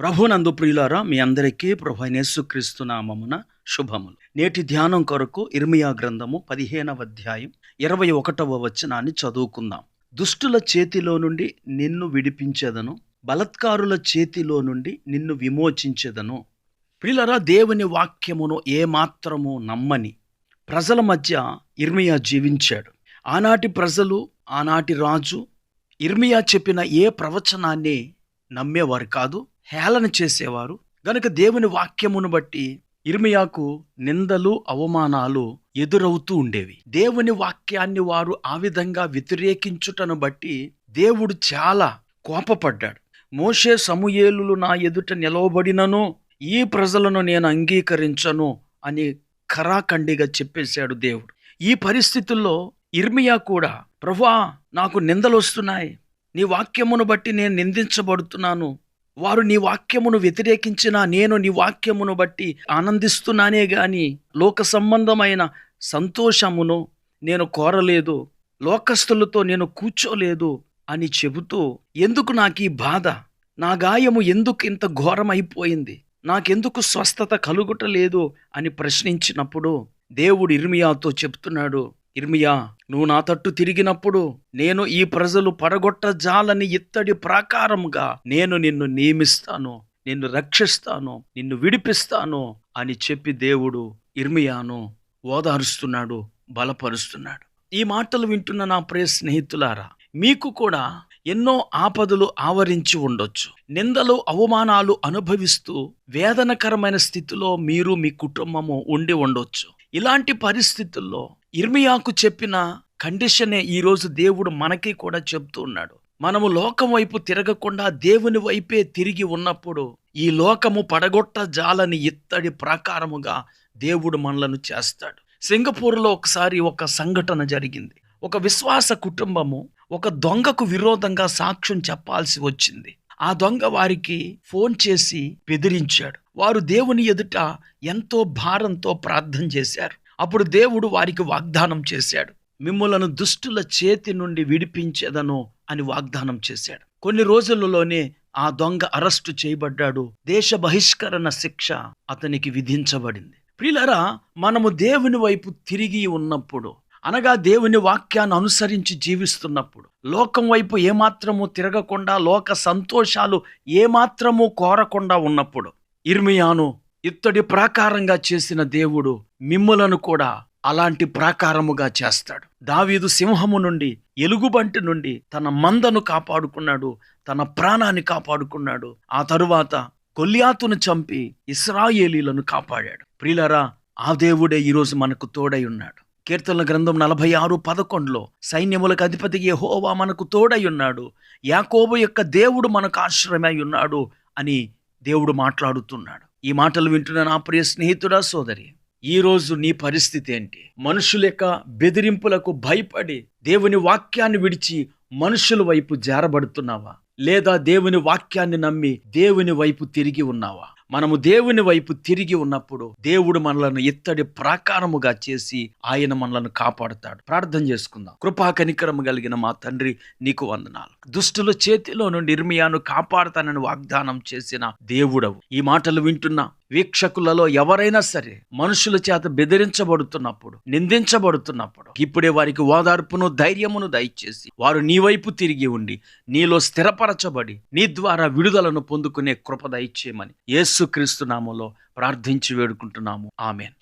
ప్రభునందు ప్రియులారా మీ అందరికీ ప్రభు నేసుక్రీస్తు నామమున శుభములు. నేటి ధ్యానం కొరకు ఇర్మియా గ్రంథము పదిహేనవ అధ్యాయం ఇరవై ఒకటవ వచనాన్ని చదువుకుందాం. దుష్టుల చేతిలో నుండి నిన్ను విడిపించేదను బలత్కారుల చేతిలో నుండి నిన్ను విమోచించేదను. ప్రియులరా దేవుని వాక్యమును ఏమాత్రము నమ్మని ప్రజల మధ్య ఇర్మియా జీవించాడు. ఆనాటి ప్రజలు ఆనాటి రాజు ఇర్మియా చెప్పిన ఏ ప్రవచనాన్ని నమ్మేవారు కాదు హేళన చేసేవారు. గనుక దేవుని వాక్యమును బట్టి ఇర్మియాకు నిందలు అవమానాలు ఎదురవుతూ ఉండేవి. దేవుని వాక్యాన్ని వారు ఆ విధంగా వ్యతిరేకించుటను బట్టి దేవుడు చాలా కోపపడ్డాడు. మోషే సమూయేలు నా ఎదుట నిలవబడినను ఈ ప్రజలను నేను అంగీకరించను అని ఖరాఖండిగా చెప్పేశాడు దేవుడు. ఈ పరిస్థితుల్లో ఇర్మియా కూడా ప్రభువా నాకు నిందలు వస్తున్నాయి నీ వాక్యమును బట్టి నేను నిందించబడుతున్నాను. వారు నీ వాక్యమును వ్యతిరేకించిన నేను నీ వాక్యమును బట్టి ఆనందిస్తున్నానే గాని లోక సంబంధమైన సంతోషమును నేను కోరలేదు లోకస్తులతో నేను కూర్చోలేదు అని చెబుతూ ఎందుకు నాకు ఈ బాధ? నా గాయము ఎందుకు ఇంత ఘోరమైపోయింది? నాకెందుకు స్వస్థత కలుగుటలేదు? అని ప్రశ్నించినప్పుడు దేవుడు ఇర్మియాతో చెప్తున్నాడు ఇర్మియా నువ్వు నా తట్టు తిరిగినప్పుడు నేను ఈ ప్రజలు పడగొట్ట జాలని ఇత్తడి ప్రాకారముగా నేను నిన్ను నియమిస్తాను నిన్ను రక్షిస్తాను నిన్ను విడిపిస్తాను అని చెప్పి దేవుడు ఇర్మియాను ఓదారుస్తున్నాడు బలపరుస్తున్నాడు. ఈ మాటలు వింటున్న నా ప్రియ స్నేహితులారా మీకు కూడా ఎన్నో ఆపదలు ఆవరించి ఉండొచ్చు. నిందలు అవమానాలు అనుభవిస్తూ వేదనకరమైన స్థితిలో మీరు మీ కుటుంబము ఉండి ఉండొచ్చు. ఇలాంటి పరిస్థితుల్లో ఇర్మియాకు చెప్పిన కండిషనే ఈరోజు దేవుడు మనకి కూడా చెప్తూ ఉన్నాడు. మనము లోకం వైపు తిరగకుండా దేవుని వైపే తిరిగి ఉన్నప్పుడు ఈ లోకము పడగొట్ట జాలని ఇత్తడి ప్రాకారముగా దేవుడు మనలను చేస్తాడు. సింగపూర్లో ఒకసారి ఒక సంఘటన జరిగింది. ఒక విశ్వాస కుటుంబము ఒక దొంగకు విరోధంగా సాక్ష్యం చెప్పాల్సి వచ్చింది. ఆ దొంగ వారికి ఫోన్ చేసి బెదిరించాడు. వారు దేవుని ఎదుట ఎంతో భారంతో ప్రార్థన చేశారు. అప్పుడు దేవుడు వారికి వాగ్దానం చేశాడు. మిమ్మలను దుష్టుల చేతి నుండి విడిపించేదను అని వాగ్దానం చేశాడు. కొన్ని రోజులలోనే ఆ దొంగ అరెస్టు చేయబడ్డాడు. దేశ బహిష్కరణ శిక్ష అతనికి విధించబడింది. ప్రిలరా మనము దేవుని వైపు తిరిగి ఉన్నప్పుడు అనగా దేవుని వాక్యాన్ని అనుసరించి జీవిస్తున్నప్పుడు లోకం వైపు ఏమాత్రము తిరగకుండా లోక సంతోషాలు ఏమాత్రము కోరకుండా ఉన్నప్పుడు ఇర్మియాను ఇత్తడి ప్రాకారంగా చేసిన దేవుడు మిమ్ములను కూడా అలాంటి ప్రాకారముగా చేస్తాడు. దావీదు సింహము నుండి ఎలుగుబంటి నుండి తన మందను కాపాడుకున్నాడు తన ప్రాణాన్ని కాపాడుకున్నాడు. ఆ తరువాత కొల్యాతును చంపి ఇస్రాయేలీలను కాపాడాడు. ప్రిలరా ఆ దేవుడే ఈరోజు మనకు తోడై ఉన్నాడు. కీర్తనల గ్రంథం నలభై ఆరు పదకొండులో సైన్యములకు అధిపతి యహోవా మనకు తోడై ఉన్నాడు. యాకోబు యొక్క దేవుడు మనకు ఆశ్రమై ఉన్నాడు అని దేవుడు మాట్లాడుతున్నాడు. ఈ మాటలు వింటున్న నా ప్రియ స్నేహితుడా సోదరి ఈ రోజు నీ పరిస్థితి ఏంటి? మనుషుల యొక్క బెదిరింపులకు భయపడి దేవుని వాక్యాన్ని విడిచి మనుషుల వైపు జారబడుతున్నావా? లేదా దేవుని వాక్యాన్ని నమ్మి దేవుని వైపు తిరిగి ఉన్నావా? మనము దేవుని వైపు తిరిగి ఉన్నప్పుడు దేవుడు మనలను ఇత్తడి ప్రాకారముగా చేసి ఆయన మనలను కాపాడుతాడు. ప్రార్థన చేసుకుందాం. కృపా కనికరము కలిగిన మా తండ్రి నీకు వందనాలు. దుష్టుల చేతిలో నుండి ఇర్మియాను కాపాడుతానని వాగ్దానం చేసిన దేవుడవు. ఈ మాటలు వింటున్న వీక్షకులలో ఎవరైనా సరే మనుషుల చేత బెదిరించబడుతున్నప్పుడు నిందించబడుతున్నప్పుడు ఇప్పుడే వారికి ఓదార్పును ధైర్యమును దయచేసి వారు నీ వైపు తిరిగి ఉండి నీలో స్థిరపరచబడి నీ ద్వారా విడుదలను పొందుకునే కృప దయచేయమని యేసుక్రీస్తు నామములో ప్రార్థించి వేడుకుంటున్నాము. ఆమెన్.